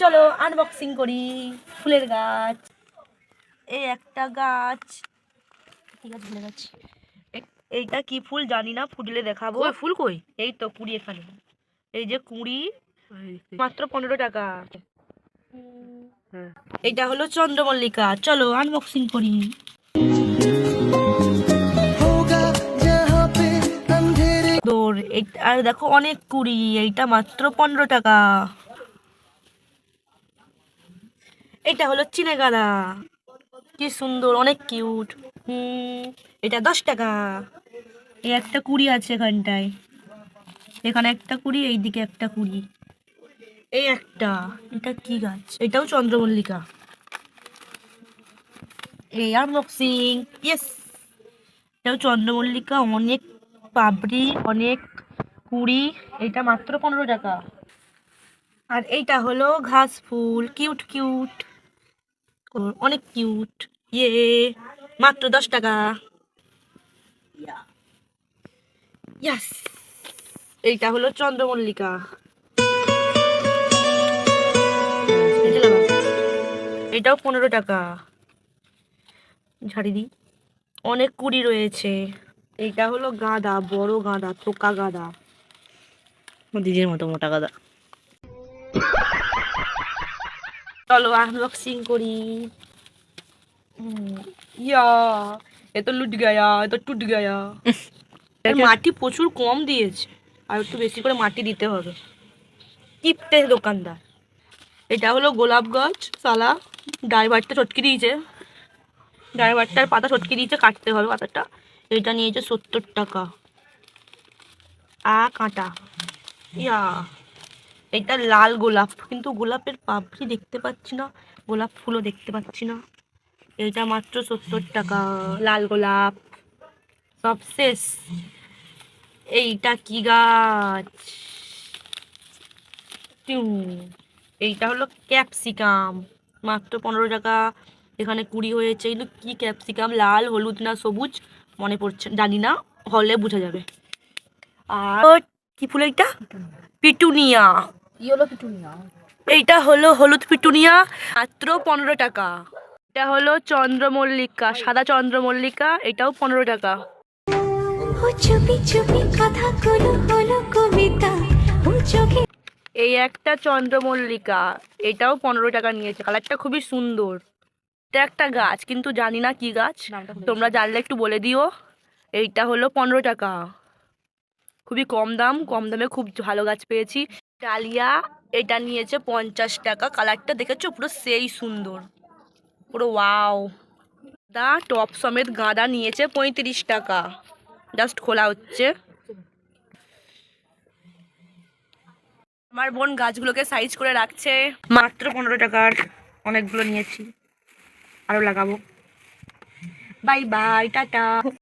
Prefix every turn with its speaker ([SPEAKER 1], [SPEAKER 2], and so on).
[SPEAKER 1] চলো আনবক্সিং করি। ফুলের গাছ। এই একটা গাছ। ঠিক আছে ফুলের গাছ? এইটা কি ফুল জানি না ফুটলে দেখাবো।
[SPEAKER 2] ফুল কই?
[SPEAKER 1] এই তো কুড়ি এখানে। এই যে কুড়ি মাত্র পনেরো টাকা।
[SPEAKER 2] হ্যাঁ।
[SPEAKER 1] এটা হলো চন্দ্রমল্লিকা। চলো আনবক্সিং করি। আর দেখো অনেক কুড়ি। এইটা মাত্র পনেরো টাকা। এটা হলো চিনে গাদা কি সুন্দর, অনেক কিউট হুম, এটা দশ টাকা। এই একটা কুড়ি আছে এখানটায়। এখানে একটা কুড়ি, এইদিকে একটা কুড়ি। এই একটা, এটা কি গাছ? এটাও চন্দ্রমল্লিকা। এই আনবক্সিং ইয়েস এটাও চন্দ্রমল্লিকা, অনেক পাবড়ি অনেক কুড়ি। এটা মাত্র পনেরো টাকা। আর এইটা হলো ঘাস ফুল কিউট কিউট অনেক কিউট ইয়ে মাত্র দশ টাকা। ইয়াস এইটা হলো চন্দ্রমল্লিকা। এটাও পনেরো টাকা। ঝাড়ি দিই। অনেক কুড়ি রয়েছে। এইটা হলো গাঁদা, বড় গাঁদা থোকা গাঁদা।
[SPEAKER 2] দিদির মতো মোটা গাদা।
[SPEAKER 1] চলো আনবক্সিং করি। ইয়া এ তো লুট গায়া এ তো টুট গায়া। এর মাটি প্রচুর কম দিয়েছে আর একটু বেশি করে মাটি দিতে হবে। কিপতে দোকানদার। এটা হলো গোলাপ গাছ সালা ড্রাইভারটা চটকে দিয়েছে। ড্রাইভারটার পাতা চটকে দিয়েছে কাটতে হবে পাতাটা। এটা নিয়েছে সত্তর টাকা। আ কাঁটা। ইয়া। এটা লাল গোলাপ, কিন্তু গোলাপের পাপড়ি দেখতে পাচ্ছি না, গোলাপ ফুলও দেখতে পাচ্ছি না। এটা মাত্র সত্তর টাকা, লাল গোলাপ। সব শেষ। এইটা কি গাছ? এইটা হলো ক্যাপসিকাম, মাত্র পনেরো টাকা। এখানে কুড়ি হয়েছে। কিন্তু কি ক্যাপসিকাম? লাল, হলুদ না সবুজ? মনে পড়ছে, জানি না। হলে বোঝা যাবে। আর কি ফুল এইটা? পিটুনিয়া।
[SPEAKER 2] Yellow petunia.
[SPEAKER 1] এইটা হলো হলুদ পিটুনিয়া মাত্র পনেরো টাকা। এটা হলো চন্দ্রমল্লিকা সাদা চন্দ্রমল্লিকা এটাও পনেরো টাকা। এই একটা চন্দ্রমল্লিকা এটাও পনেরো টাকা নিয়েছে। কালারটা খুবই সুন্দর। এটা একটা গাছ কিন্তু জানি না কি গাছ। তোমরা জানলে একটু বলে দিও। এইটা হলো পনেরো টাকা। খুবই কম দাম কম দামে খুব ভালো গাছ পেয়েছি। ডালিয়া এটা নিয়েছে পঞ্চাশ টাকা। কালারটা দেখেছ? পুরো সেই সুন্দর। পুরো ওয়াও। দা টপ সমেত গাঁদা নিয়েছে পঁয়ত্রিশ টাকা। জাস্ট খোলা হচ্ছে। আমার বোন গাছগুলোকে সাইজ করে রাখছে। মাত্র পনেরো টাকার অনেকগুলো নিয়েছি। আরও লাগাবো। Bye bye tata.